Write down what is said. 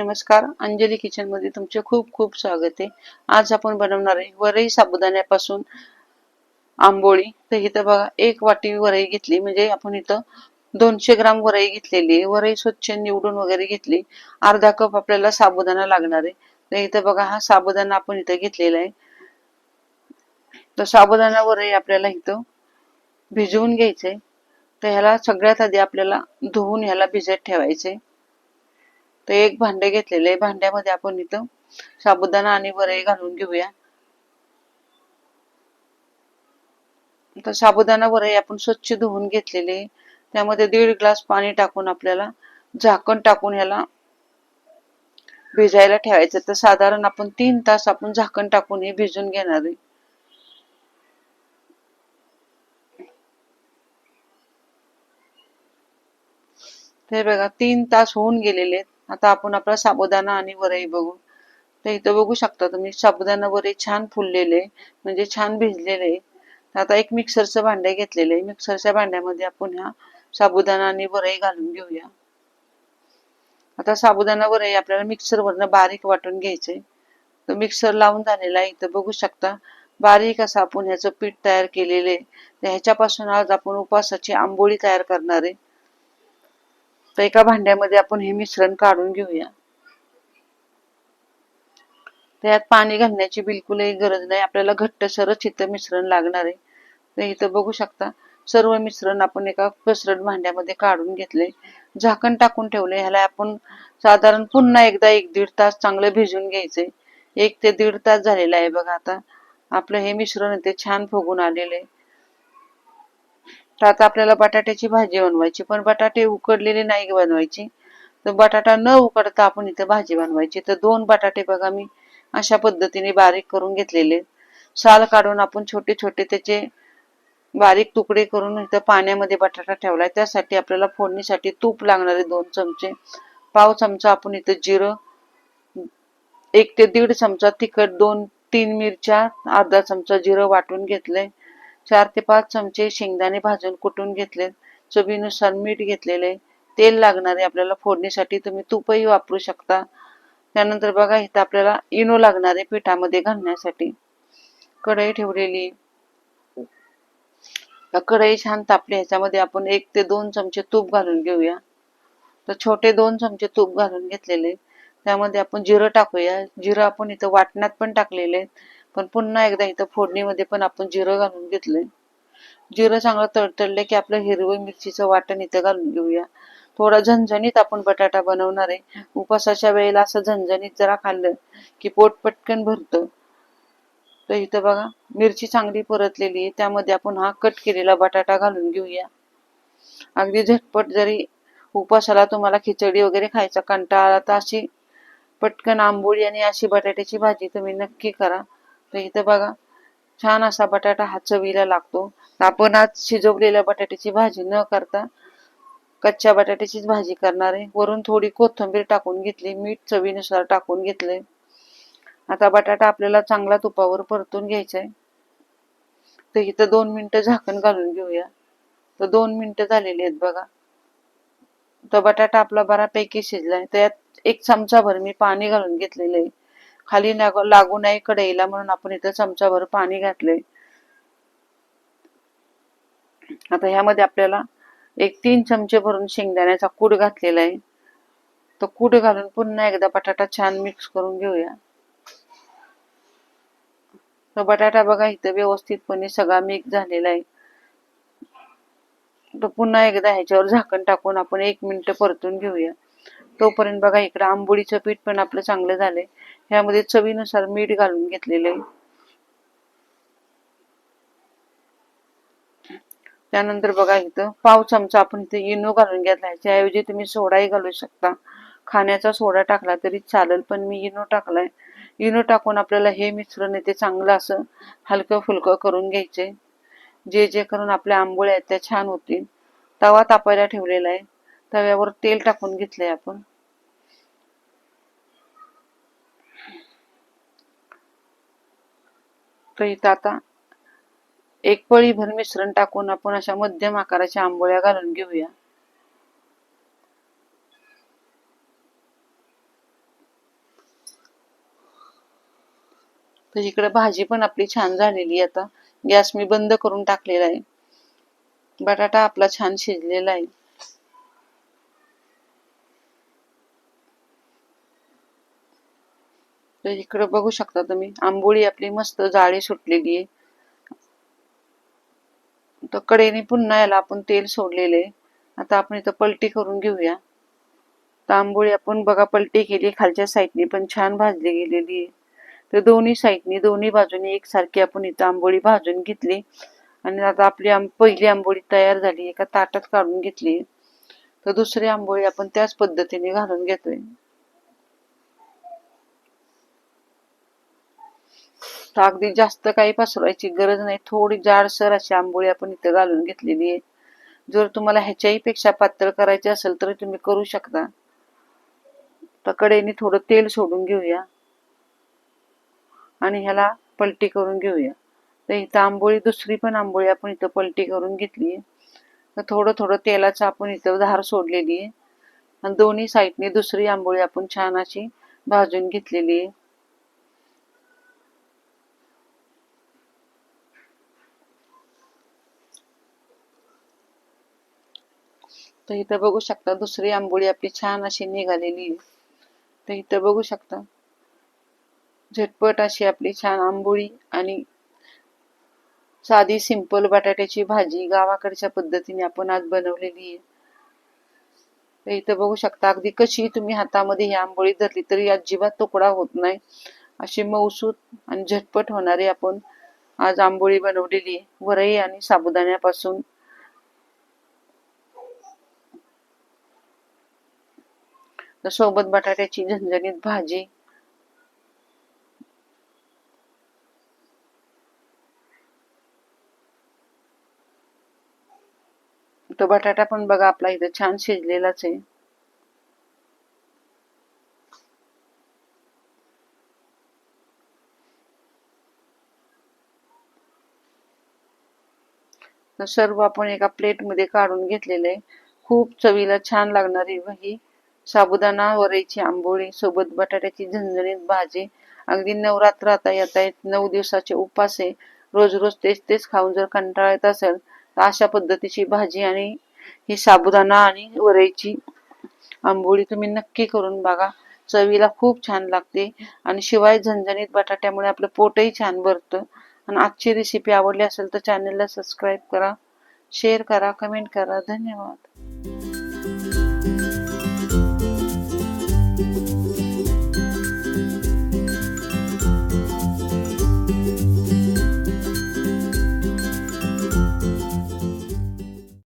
नमस्कार. अंजली किचनमध्ये तुमचे खूप खूप स्वागत आहे. आज आपण बनवणार आहे वरई साबुदाण्यापासून आंबोळी. तर इथं बघा एक वाटी वरई घेतली. म्हणजे आपण इथं दोनशे ग्राम वरई घेतलेली आहे. वरई स्वच्छ निवडून वगैरे घेतली. अर्धा कप आपल्याला साबुदाणा लागणार आहे. तर इथं बघा हा साबुदाणा आपण इथं घेतलेला आहे. तर साबुदाणा वरई आपल्याला इथं भिजवून घ्यायचंय. तर ह्याला सगळ्यात आधी आपल्याला धुवून ह्याला भिजत ठेवायचंय. तर एक भांडे घेतलेले आहे. भांड्यामध्ये आपण इथं साबुदाणा आणि वरई घालून घेऊया. तर साबुदाणा वरई आपण स्वच्छ धुवून घेतलेले त्यामध्ये दीड ग्लास पाणी टाकून आपल्याला झाकण टाकून याला भिजायला ठेवायचं. तर साधारण आपण तीन तास आपण झाकण टाकून हे भिजून घेणार आहे. ते बघा तीन तास होऊन गेलेले आहेत. आता आपण आपला साबुदाणा आणि वरई बघू. तर इथं बघू शकता तुम्ही साबुदाणा वरई छान फुललेले म्हणजे छान भिजलेले. आता एक मिक्सरचं भांडे घेतलेलं आहे. मिक्सरच्या भांड्यामध्ये आपण ह्या साबुदाणा आणि वरई घालून घेऊया. आता साबुदाणा वरई आपल्याला मिक्सरवरनं बारीक वाटून घ्यायचंय. तर मिक्सर लावून झालेला आहे. इथं बघू शकता बारीक असं आपण ह्याचं पीठ तयार केलेले ह्याच्यापासून आज आपण उपासाची आंबोळी तयार करणार आहे. तर एका भांड्यामध्ये आपण हे मिश्रण काढून घेऊया. त्यात पाणी घालण्याची बिलकुलही गरज नाही. आपल्याला घट्टसरच इथं मिश्रण लागणार आहे. तर इथं बघू शकता सर्व मिश्रण आपण एका पसरट भांड्यामध्ये काढून घेतले. झाकण टाकून ठेवले. ह्याला आपण साधारण पुन्हा एकदा एक दीड तास चांगलं भिजून घ्यायचंय एक ते दीड तास झालेला आहे बघा आता. आपलं हे मिश्रण ते छान फुगून आलेले तर आता आपल्याला बटाट्याची भाजी बनवायची पण बटाटे उकडलेले नाही बनवायची. तर बटाटा न उकडता आपण इथं भाजी बनवायची. तर दोन बटाटे बघा मी अशा पद्धतीने बारीक करून घेतलेले. साल काढून आपण छोटे छोटे त्याचे बारीक तुकडे करून इथं पाण्यामध्ये बटाटा ठेवलाय. त्यासाठी आपल्याला फोडणीसाठी तूप लागणारे दोन चमचे. पाव चमचा आपण इथं जिरं एक ते दीड चमचा तिखट दोन तीन मिरच्या अर्धा चमचा जिरं वाटून घेतलंय. चार ते पाच चमचे शेंगदाणे भाजून कुटून घेतले. चवीनुसार मीठ घेतलेले. तेल लागणारे आपल्याला फोडणीसाठी तुम्ही तूपही वापरू शकता. त्यानंतर बघा इथं आपल्याला इनो लागणारे पिठामध्ये घालण्यासाठी. कढई ठेवलेली. कढई छान तापली ह्याच्यामध्ये आपण एक ते दोन चमचे तूप घालून घेऊया. तर छोटे दोन चमचे तूप घालून घेतलेले. त्यामध्ये आपण जिरं टाकूया. जिरं आपण इथं वाटण्यात पण टाकलेले. पण पुन्हा एकदा इथं फोडणीमध्ये पण आपण जिरं घालून घेतलंय. जिरं चांगलं तडतडले की आपलं हिरवं मिरचीचं वाटण इथं घालून घेऊया. थोडा झणझणीत आपण बटाटा बनवणार आहे. उपासाच्या वेळेला असं झणझणीत जरा खाल्लं की पोट पटकन भरतं. तर इथं बघा मिरची चांगली परतलेली आहे. त्यामध्ये आपण हा कट केलेला बटाटा घालून घेऊया. अगदी झटपट जरी उपासाला तुम्हाला खिचडी वगैरे खायचा कंटाळा तर अशी पटकन आंबोळी आणि अशी बटाट्याची भाजी तुम्ही नक्की करा. तर इथं बघा छान असा बटाटा हा चवीला लागतो. आपण आज शिजवलेल्या बटाट्याची भाजी न करता कच्च्या बटाट्याचीच भाजी करणार आहे. वरून थोडी कोथिंबीर टाकून घेतली मीठ चवीनुसार टाकून घेतले आता बटाटा आपल्याला चांगला तुपावर परतून घ्यायचा आहे तर इथं दोन मिनिटं झाकण घालून घेऊया. तर दोन मिनिटं झालेली आहेत बघा. तर बटाटा आपला बऱ्यापैकी शिजलाय. त्यात एक चमचाभर मी पाणी घालून घेतलेलं आहे. खाली लागू नये कढईला म्हणून आपण इथं चमचाभर पाणी घातले आता ह्यामध्ये आपल्याला एक तीन चमचे भरून शेंगदाण्याचा कूड घातलेला आहे. तो कूड घालून पुन्हा एकदा बटाटा छान मिक्स करून घेऊया. तो बटाटा बघा इथं व्यवस्थितपणे सगळा मिक्स झालेला आहे. तर पुन्हा एकदा ह्याच्यावर झाकण टाकून आपण एक मिनिट परतून घेऊया. तोपर्यंत बघा इकडं आंबोळीचं पीठ पण आपलं चांगलं झालंय. ह्यामध्ये चवीनुसार मीठ घालून घेतलेलं. आहे त्यानंतर बघा इथं पाव चमचा आपण इथे इनो घालून घेतला ह्याच्याऐवजी तुम्ही सोडाही घालू शकता. खाण्याचा सोडा टाकला तरी चालेल पण मी इनो टाकलाय. इनो टाकून आपल्याला हे मिश्रण आहे ते चांगलं असं हलकं फुलकं करून घ्यायचे. जे जे करून आपल्या आंबोळ्या आहेत त्या छान होतील. तवा तापायला ठेवलेला आहे. तव्यावर तेल टाकून घेतलंय आपण. तर आता एक पळी भर मिश्रण टाकून आपण अशा मध्यम आकाराच्या आंबोळ्या घालून घेऊया. तर इकडे भाजी पण आपली छान झालेली आता. गॅस मी बंद करून टाकलेला आहे. बटाटा आपला छान शिजलेला आहे. तर इकडे बघू शकता तुम्ही. आंबोळी आपली मस्त जाळी सुटलेली आहे. तर कडेने पुन्हा याला आपण तेल सोडलेले आता आपण इथं पलटी करून घेऊया. तर आंबोळी आपण बघा पलटी केली खालच्या साईडनी पण छान भाजली गेलेली आहे. तर दोन्ही साईडनी दोन्ही बाजूनी एकसारखी आपण इथं आंबोळी भाजून घेतली. आणि आता आपली पहिली आंबोळी तयार झाली एका ताटात काढून घेतली. तर दुसरी आंबोळी आपण त्याच पद्धतीने घालून घेतोय. तर अगदी जास्त काही पसरवायची गरज नाही. थोडी जाडसर अशी आंबोळी आपण इथं घालून घेतलेली आहे. जर तुम्हाला ह्याच्याही पेक्षा पातळ करायचे असेल तर तुम्ही करू शकता. तर कडेने थोडं तेल सोडून घेऊया. आणि ह्याला पलटी करून घेऊया. तर इथं आंबोळी दुसरी पण आंबोळी आपण इथं पलटी करून घेतली तर थोडं थोडं तेलाचं आपण इथं धार सोडलेली आहे. आणि दोन्ही साईडने दुसरी आंबोळी आपण छान अशी भाजून घेतलेली आहे. तर इथं बघू शकता दुसरी आंबोळी आपली छान अशी निघालेली तर इथं बघू शकता. झटपट अशी आपली छान आंबोळी आणि साधी सिंपल बटाट्याची भाजी गावाकडच्या पद्धतीने आपण आज बनवलेली आहे. तर इथं बघू शकता अगदी कशी तुम्ही हातामध्ये ही आंबोळी धरली तरी अजिबात तुकडा होत नाही. अशी मऊसूत आणि झटपट होणारी आपण आज आंबोळी बनवलेली आहे. वरई आणि साबुदाण्यापासून सोबत बटाट्याची झणझणीत भाजी. तो बटाटा पण बघा आपला इथं छान शिजलेलाच आहे. तर सर्व आपण एका प्लेटमध्ये काढून घेतलेलं आहे. खूप चवीला छान लागणारी ही साबुदाणा वरईची आंबोळी सोबत बटाट्याची झणझणीत भाजी. अगदी नवरात्र आता येत आहेत नऊ दिवसाचे उपास. आहे रोज रोज तेच तेच खाऊन जर कंटाळा येत असेल तर अशा पद्धतीची भाजी आणि ही साबुदाणा आणि वरईची आंबोळी तुम्ही नक्की करून बघा. चवीला खूप छान लागते आणि शिवाय झणझणीत बटाट्यामुळे आपलं पोटही छान भरतं. आणि आजची रेसिपी आवडली असेल तर चॅनलला सबस्क्राईब करा शेअर करा कमेंट करा. धन्यवाद. Thank you.